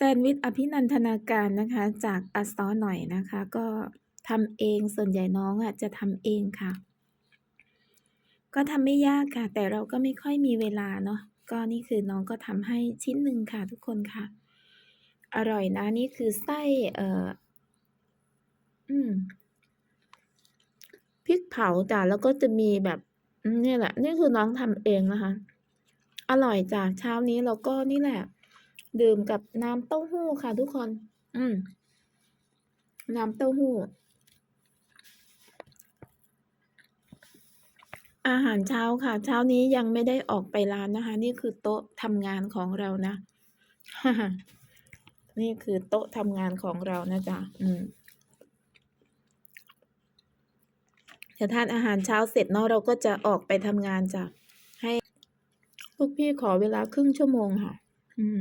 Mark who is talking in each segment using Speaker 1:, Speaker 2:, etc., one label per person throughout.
Speaker 1: แซนด์วิชอภินันทนาการนะคะ จากอาซ้อหน่อยนะคะ ก็ทำเองส่วนใหญ่น้องอะจะทำเองค่ะ ก็ทำไม่ยากค่ะ แต่เราก็ไม่ค่อยมีเวลาเนาะก็นี่คือน้องก็ทำให้ชิ้นหนึ่งค่ะทุกคนค่ะ อร่อยนะนี่คือไส้เอ่ออืมพริกเผาจ้ะแล้วก็จะมีแบบนี่แหละ นี่คือน้องทำเองนะคะ อร่อยจ้ะเช้านี้เราก็นี่แหละ ดื่มกับน้ำเต้าหู้ค่ะทุกคน อืม น้ำเต้าหู้ อาหารเช้าค่ะ เช้านี้ยังไม่ได้ออกไปร้านนะคะ นี่คือโต๊ะทำงานของเรานะ นี่คือโต๊ะทำงานของเรานะจ๊ะ อืมจะทานอาหารเช้าเสร็จเนาะเราก็จะออกไปทำงานจ้ะให้พวกพี่ขอเวลาครึ่งชั่วโมงค่ะ อืม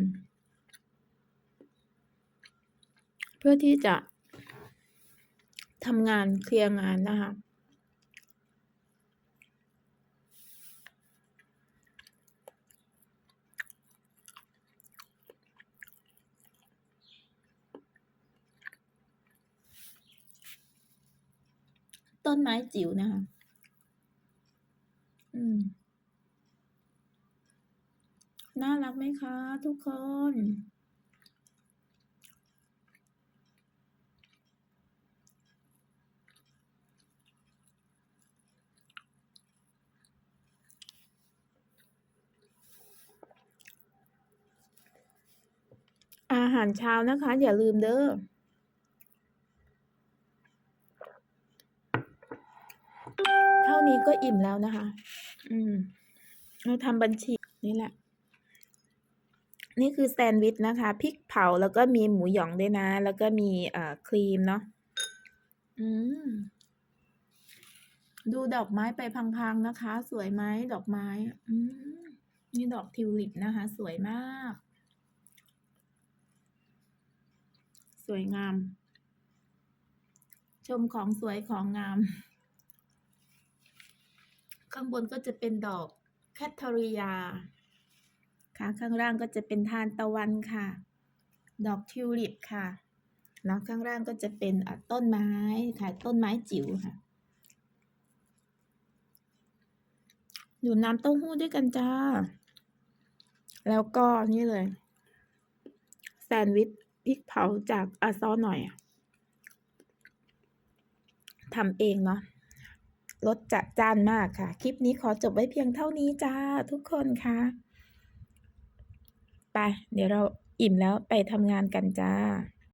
Speaker 1: เพื่อที่จะทำงานเคลียร์งานนะคะต้นไม้จิ๋วนะคะ อืม น่ารักไหมคะทุกคน อาหารเช้านะคะ อย่าลืมเด้อเท่านี้ก็อิ่มแล้วนะคะ อืม เราทำบัญชีนี่แหละ นี่คือแซนด์วิชนะคะพริกเผาแล้วก็มีหมูหยองด้วยนะ แล้วก็มีเอ่อครีมเนาะอืม ดูดอกไม้ไปพังๆนะคะ สวยไหมดอกไม้ อืมนี่ดอกทิวลิปนะคะ สวยมาก สวยงาม ชมของสวยของงาม ข้างบนก็จะเป็นดอกแคทเทอริยา ค่ะข้างล่างก็จะเป็นทานตะวันค่ะ ดอกทิวลิปค่ะแล้วข้างล่างก็จะเป็นต้นไม้ค่ะต้นไม้จิ๋วค่ะอยู่น้ำเต้าหู้ด้วยกันจ้า แล้วก็นี่เลย แซนด์วิช พริกเผาจากอาซอหน่อยทำเองเนาะรสจัดจ้านมากค่ะ คลิปนี้ขอจบไว้เพียงเท่านี้จ้าทุกคนค่ะ ไป เดี๋ยวเราอิ่มแล้วไปทำงานกันจ้า